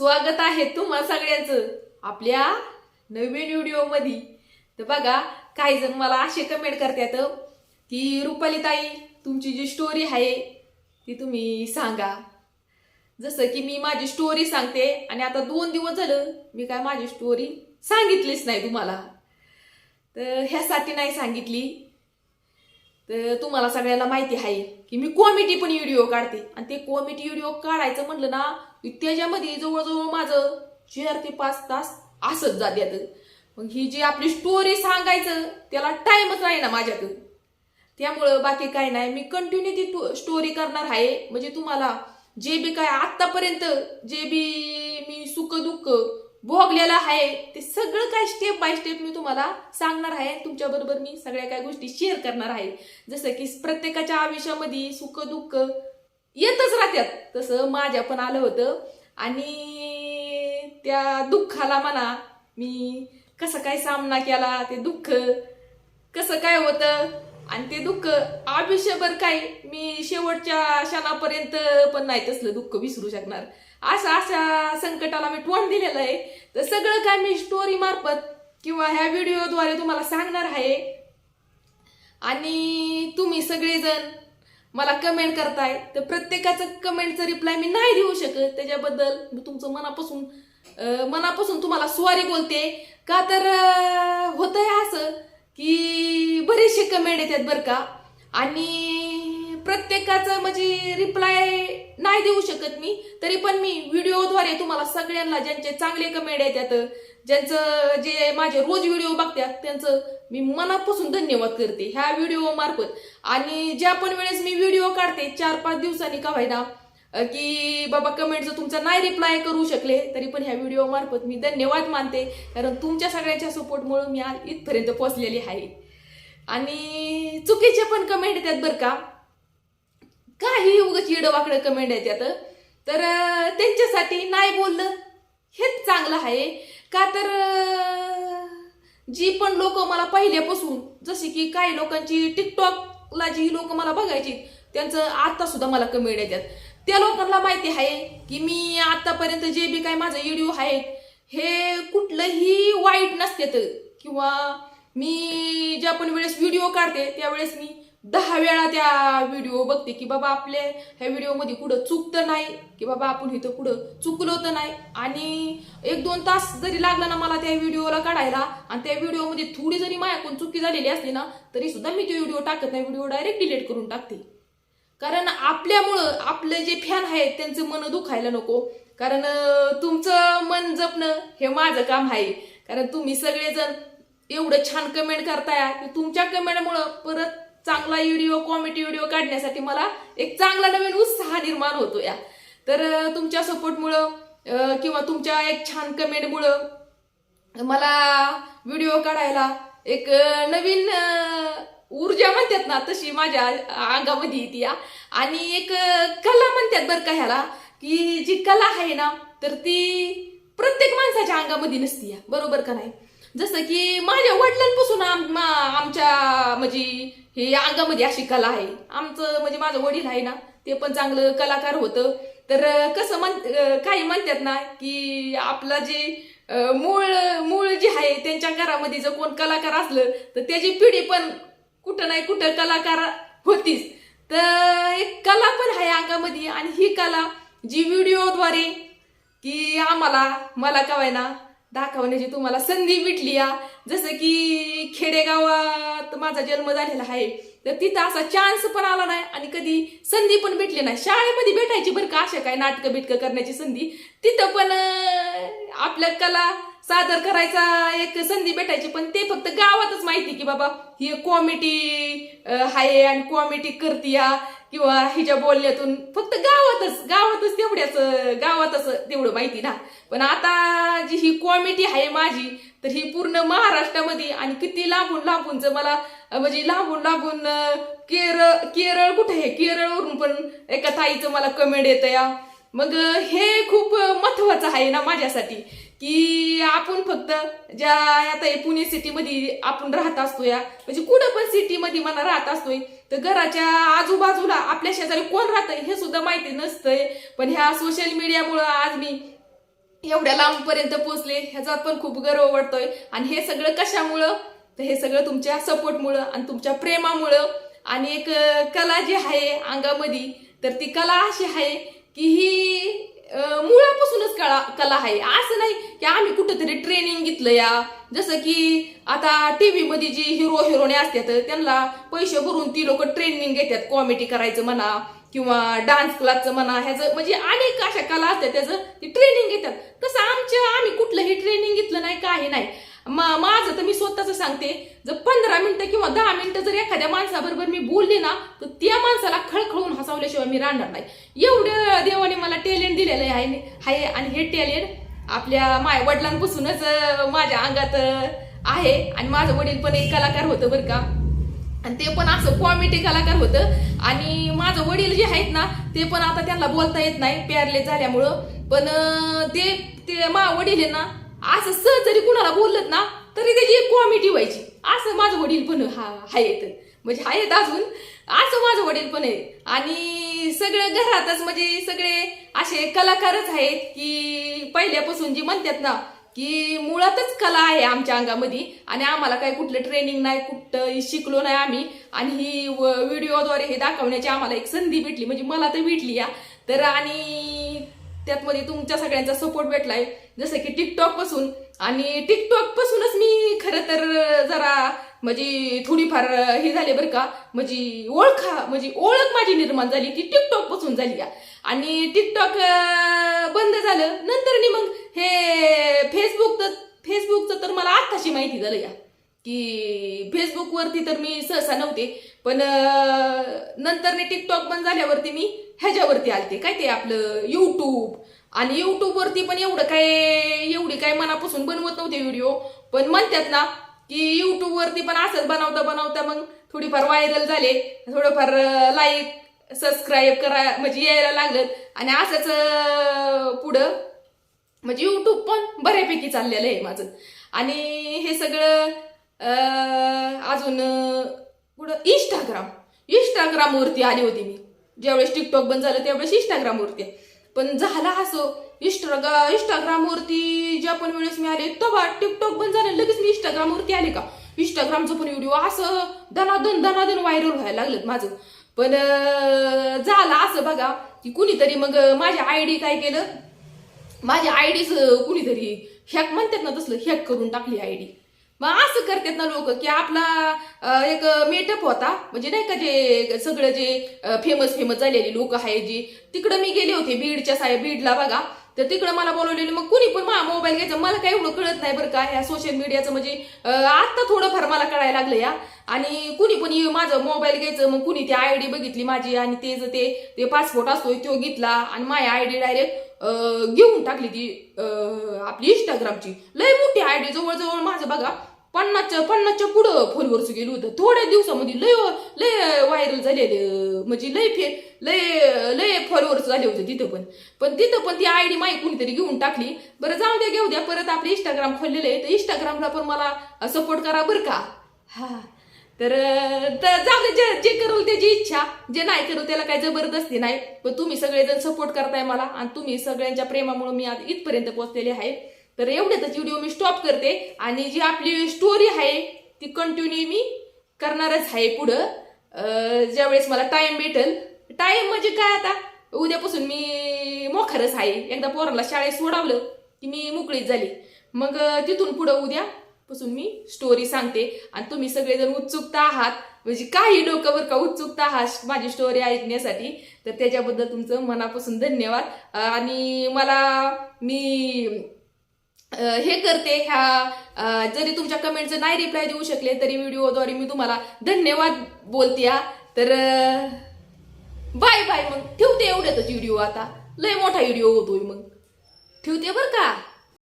स्वागत आहे तुम्हा सगळ्यांचं आपल्या नवीन व्हिडिओमध्ये तर बघा काही जण मला असे कमेंट करतात की रुपाली ताई तुमची जी स्टोरी आहे ती तुम्ही सांगा. जसं की मी माझी स्टोरी सांगते आणि आता दोन दिवस झालं मी काय माझी स्टोरी सांगितलीच नाही तुम्हाला. तर ह्यासाठी नाही सांगितली. तर तुम्हाला सगळ्यांना माहिती आहे की मी कॉमेडी पण व्हिडिओ काढते. आणि ते कॉमेडी व्हिडिओ काढायचं म्हणलं ना त्याच्यामध्ये जवळजवळ माझं चार ते पाच तास असंच जात्यात. मग ही जी आपली स्टोरी सांगायचं त्याला टाइमच नाही ना माझ्याकडं. त्यामुळं बाकी काय नाही. मी कंटिन्यू ती स्टोरी करणार आहे. म्हणजे तुम्हाला जे बी काय आतापर्यंत जे बी मी सुख दुःख भोगलेलं आहे. ते सगळं काय स्टेप बाय स्टेप मी तुम्हाला सांगणार आहे. तुमच्याबरोबर मी सगळ्या काय गोष्टी शेअर करणार आहे. जसं की प्रत्येकाच्या आयुष्यामध्ये सुख दुःख येतच राहत्यात तसं माझ्या पण आलं होतं. आणि त्या दुःखाला म्हणा मी कसं काय सामना केला ते दुःख कसं काय होतं आणि ते दुःख आयुष्यभर काय मी शेवटच्या क्षणापर्यंत पण नाही तसलं दुःख विसरू शकणार. अशा अशा संकटाला मी तोंड दिलेलं आहे. तर सगळं काय मी स्टोरी मार्फत किंवा ह्या व्हिडिओद्वारे तुम्हाला सांगणार आहे. आणि तुम्ही सगळेजण मला कमेंट करताय. तर प्रत्येकाचं कमेंटचं रिप्लाय मी नाही देऊ शकत. त्याच्याबद्दल मी तुमचं मनापासून मनापासून तुम्हाला स्वारी बोलते. का तर होतंय असं. की बरेचसे कमेंट येतात बरं का. आणि प्रत्येकाचं म्हणजे रिप्लाय नाही देऊ शकत मी तरी पण मी व्हिडिओद्वारे तुम्हाला सगळ्यांना ज्यांचे चांगले कमेंट येतात ज्यांचं जे माझे रोज व्हिडिओ बघतात त्यांचं मी मनापासून धन्यवाद करते ह्या व्हिडिओ मार्फत आणि ज्या पण वेळेस मी व्हिडिओ काढते चार पाच दिवसांनी का व्हायना की बाबा कमेंट जर तुमचा नाही रिप्लाय करू शकले तरी पण ह्या व्हिडिओ मार्फत मी धन्यवाद मानते. कारण तुमच्या सगळ्यांच्या सपोर्टमुळे मी आज इथपर्यंत पोहोचलेली आहे. आणि चुकीचे पण कमेंट येतात बरं का. काही उगाच वाकडं कमेंट येतात तर त्यांच्यासाठी नाही बोललं हेच चांगलं आहे. का तर जी पण लोक मला पहिल्यापासून जसे की काही लोकांची टिकटॉकला जी लोक मला बघायची त्यांचं आता सुद्धा मला कमेंट येतात. त्या लोकांना माहिती आहे की मी आतापर्यंत जे बी काय माझं व्हिडिओ आहेत हे कुठलंही वाईट नसतेत. किंवा मी ज्या पण वेळेस व्हिडिओ काढते त्यावेळेस मी दहा वेळा त्या व्हिडिओ बघते की बाबा आपल्या ह्या व्हिडिओमध्ये कुठं चुकतं नाही की बाबा आपण इथं कुठं चुकलो तर नाही. आणि एक दोन तास जरी लागला ना मला त्या व्हिडिओला काढायला आणि त्या व्हिडिओमध्ये थोडी जरी माझ्याकडून चुकी झालेली असली ना तरी सुद्धा मी तो व्हिडिओ टाकत नाही व्हिडिओ डायरेक्ट डिलीट करून टाकते. कारण आपल्यामुळं आपले जे फॅन आहेत त्यांचं मन दुखायला नको. कारण तुमचं मन जपणं हे माझं काम आहे. कारण तुम्ही सगळेजण एवढं छान कमेंट करताय की तुमच्या कमेंटमुळं परत चांगला व्हिडिओ कॉमेडी व्हिडिओ काढण्यासाठी मला एक चांगला नवीन उत्साह निर्माण होतो या. तर तुमच्या सपोर्टमुळं किंवा तुमच्या एक छान कमेंटमुळं मला व्हिडिओ काढायला एक नवीन ऊर्जा म्हणतात ना तशी माझ्या अंगामध्ये येते या. आणि एक कला म्हणतात बरं का ह्याला की जी कला आहे ना तर ती प्रत्येक माणसाच्या अंगामध्ये नसती या. बरोबर का नाही? जसं की माझ्या वडिलांपासून आम- मा- आमच्या म्हणजे हे अंगामध्ये अशी कला आहे. आमचं म्हणजे माझं वडील आहे ना ते पण चांगलं कलाकार होतं. तर कसं म्हण काही म्हणतात ना की आपला जे मूळ मूळ जे आहे त्यांच्या घरामध्ये जर कोण कलाकार असलं तर त्याची पिढी पण कुठं नाही कुठं कलाकार होतीच तर एक कला पण आहे अंगामध्ये आणि ही कला जी व्हिडिओद्वारे की आम्हाला मला कवायना दाखवण्याची तुम्हाला संधी भेटली या. जसं की खेडेगावात माझा जन्म झालेला आहे तर तिथं असा चान्स पण आला नाही आणि कधी संधी पण भेटली नाही. शाळेमध्ये भेटायची बरं का अशा काय नाटकं बिटकं करण्याची संधी. तिथं पण आपल्या कला सादर करायचा एक संधी भेटायची पण ते फक्त गावातच माहिती की बाबा ही कॉमेडी आहे आणि कॉमेडी करतीया किंवा हिच्या बोलण्यातून. फक्त गावातच गावातच तेवढ्याच गावातच तेवढं माहिती ना. पण आता जी ही कॉमेडी आहे माझी तर ही पूर्ण महाराष्ट्रामध्ये आणि किती लांबून लांबूनच मला म्हणजे लांबून लांबून केरळ केरळ कुठे आहे? केरळवरून पण एका ताईचं मला कमेंट येतं या. मग हे खूप महत्वाचं आहे ना माझ्यासाठी. की आपण फक्त ज्या आता हे पुणे सिटीमध्ये आपण राहत असतो या म्हणजे कुठं पण सिटीमध्ये मला राहत असतोय तर घराच्या आजूबाजूला आपल्या शेजारी कोण राहतंय हे सुद्धा माहिती नसतंय. पण ह्या सोशल मीडियामुळं आज मी एवढ्या लांबपर्यंत पोहोचले ह्याचा पण खूप गर्व वाटतोय. आणि हे सगळं कशामुळं? तर हे सगळं तुमच्या सपोर्टमुळं आणि तुमच्या प्रेमामुळं. आणि एक कला जी आहे अंगामध्ये तर ती कला अशी आहे की ही मुळापासूनच कला कला आहे. असं नाही की आम्ही कुठंतरी ट्रेनिंग घेतलं या. जसं की आता टीव्ही मध्ये जी हिरो हिरोने असतात त्यांना पैसे भरून ती लोक ट्रेनिंग घेतात कॉमेडी करायचं म्हणा किंवा डान्स क्लासचं म्हणा ह्याचं म्हणजे अनेक अशा कला असतात त्याचं ती ट्रेनिंग घेतात. तसं आमच्या आम्ही कुठलंही ट्रेनिंग घेतलं नाही काही नाही. माझं तर मी स्वतःच सांगते. जर पंधरा मिनिटं किंवा दहा मिनिटं जर एखाद्या माणसाबरोबर मी बोलली ना तर त्या माणसाला खळखळून हसवल्याशिवाय मी राहणार नाही. एवढं देवाने मला टॅलेंट दिलेलं आहे आहे आणि हे टॅलेंट आपल्या माय वडिलांपासूनच माझ्या अंगात आहे. आणि माझं वडील पण एक कलाकार होतं बरं का. आणि ते पण असं कॉमेडी कलाकार होतं. आणि माझं वडील जे आहेत ना ते पण आता त्यांना बोलता येत नाही. प्यारले झाल्यामुळं. पण ते ते मा वडील आहे ना असं सहज जरी कुणाला बोललत ना तरी त्याची एक कॉमेडी व्हायची. असं माझं वडील पण हा आहेत म्हणजे आहेत अजून. असं माझं वडील पण आहे. आणि सगळं घरातच म्हणजे सगळे असे कलाकारच आहेत की पहिल्यापासून जी म्हणतात ना की मुळातच कला आहे आमच्या अंगामध्ये. आणि आम्हाला काही कुठलं ट्रेनिंग नाही कुठं शिकलो नाही आम्ही. आणि ही व- व्हिडिओद्वारे हे दाखवण्याची आम्हाला एक संधी भेटली. म्हणजे मला तर भेटली या. तर आणि त्यात मध्ये तुमच्या सगळ्यांचा सपोर्ट भेटलाय. जसं की टिकटॉकपासून. आणि टिकटॉक पासूनच मी खरं तर जरा म्हणजे थोडीफार हे झाले बरं का. म्हणजे ओळखा म्हणजे ओळख माझी निर्माण झाली ती टिकटॉकपासून झाली या. आणि टिकटॉक बंद झालं. नंतर मग हे फेसबुक फेसबुकचं तर मला आत्ताशी माहिती झालं या. की फेसबुकवरती तर मी सहसा नव्हते पण अं, टिकटॉक बंद झाल्यावरती मी ह्याच्यावरती आलते. काय ते आपलं युट्यूब आणि युट्यूबवरती पण एवढं काय एवढी काय मनापासून बनवत नव्हते व्हिडिओ पण म्हणतात ना की युट्यूबवरती पण असंच बनवता बनवता मग थोडीफार व्हायरल झाले. थोडंफार लाईक सबस्क्राईब करा म्हणजे यायला लागलं. आणि असंच पुढं म्हणजे युट्यूब पण बऱ्यापैकी चाललेलं आहे माझं. आणि हे सगळं अजून पुढं इंस्टाग्राम इंस्टाग्रामवरती आली होती मी. ज्यावेळेस टिकटॉक बंद झालं त्यावेळेस इंस्टाग्रामवरती पण झाला असं इंस्टाग्रा इंस्टाग्रामवरती ज्या पण वेळेस मी आले तेव्हा टिकटॉक बंद झालं. लगेच मी इंस्टाग्रामवरती आले का? इंस्टाग्रामचं पण व्हिडिओ असं दनादन दनादन व्हायरल व्हायला लागलं माझं. पण झालं असं बघा की कुणीतरी मग माझ्या आयडी काय केलं? माझ्या आयडीच कुणीतरी हॅक म्हणतात ना तसलं हॅक करून टाकली आयडी मग असं करतात ना लोक की आपला एक मेटअप होता. म्हणजे नाही का जे सगळं जे फेमस फेमस झालेली लोक आहे जी तिकडं मी गेले होते बीडच्या साय बीडला बघा. तर तिकडं मला बोलवलेलं मग कुणी पण माझा मोबाईल घ्यायचा. मला काही एवढं कळत नाही बरं का ह्या सोशल मीडियाचं म्हणजे आत्ता थोडंफार मला कळायला लागलं या. आणि कुणी पण माझं मोबाईल घ्यायचं. मग कुणी ती आयडी बघितली माझी आणि ते जर ते ते पासपोर्ट असतोय तो घेतला आणि माझी आयडी डायरेक्ट घेऊन टाकली ती आपली इंस्टाग्रामची लय मोठी आयडी जवळजवळ माझं बघा पन्नासच्या पन्नासच्या पुढं फॉलोअर्स गेलो होतं. थोड्या दिवसामध्ये लय लय व्हायरल झालेले म्हणजे लय फे लय लय फॉलोअर्स झाले होते तिथं पण. पण तिथं पण ती आय डी माही कुणीतरी घेऊन टाकली. बरं जाऊ द्या घेऊ द्या. परत आपले इंस्टाग्राम खोललेलं आहे तर इंस्टाग्रामला पण मला सपोर्ट करा बरं का? हा. तर तर जाऊ दे जे जे करू त्याची इच्छा. जे नाही करू त्याला काही जबरदस्ती नाही. पण तुम्ही सगळेजण सपोर्ट करताय मला. आणि तुम्ही सगळ्यांच्या प्रेमामुळे मी आज इथपर्यंत पोहोचलेले आहे. तर एवढ्यातच व्हिडिओ मी स्टॉप करते. आणि जी आपली स्टोरी आहे ती कंटिन्यू मी करणारच आहे पुढं. ज्यावेळेस मला टाईम भेटेल. टाईम म्हणजे काय आता? उद्यापासून मी मोखरच आहे. एकदा पोराला शाळेत सोडावलं की मी मोकळीच झाली. मग तिथून पुढं उद्यापासून मी स्टोरी सांगते. आणि तुम्ही सगळेजण उत्सुकता आहात. म्हणजे काही लोक बरं का उत्सुकता आहात माझी स्टोरी ऐकण्यासाठी. तर त्याच्याबद्दल तुमचं मनापासून धन्यवाद. आणि मला मी हे करते ह्या जरी तुमच्या कमेंटचं नाही रिप्लाय देऊ शकले तरी व्हिडिओद्वारे मी तुम्हाला धन्यवाद बोलते तर बाय बाय मग. ठेवते एवढ्यातच व्हिडिओ आता. लय मोठा व्हिडिओ होतोय मग. ठेवते बरं का?